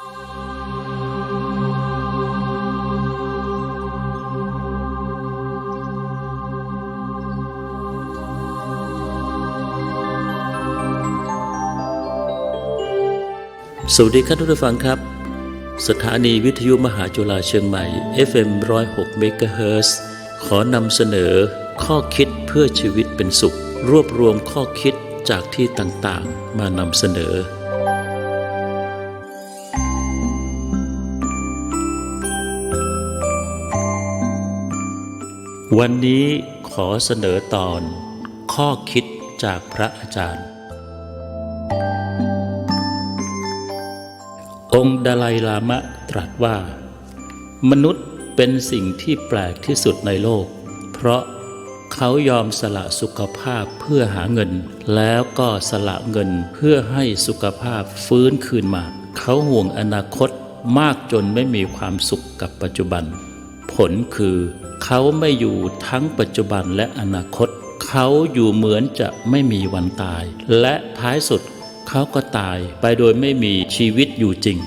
สวัสดีครับทุกท่านฟังครับ สถานีวิทยุมหาจุฬาเชียงใหม่ FM 106เมกะเฮิรตซ์ขอนำเสนอข้อคิดเพื่อชีวิตเป็นสุข รวบรวมข้อคิดจากที่ต่างๆ มานำเสนอ วันนี้ขอเสนอตอนข้อคิดจากพระอาจารย์ องค์ดาไลลามะตรัสว่า มนุษย์เป็นสิ่งที่แปลกที่สุดในโลก เพราะเขายอมสละสุขภาพเพื่อหาเงิน แล้วก็สละเงินเพื่อให้สุขภาพฟื้นคืนมา เขาห่วงอนาคตมากจนไม่มีความสุขกับปัจจุบัน ลคือ เขาไม่อยู่ทั้งปัจจุบันและอนาคต เขาอยู่เหมือนจะไม่มีวันตาย และท้ายสุดเขาก็ตายไปโดยไม่มีชีวิตอยู่จริง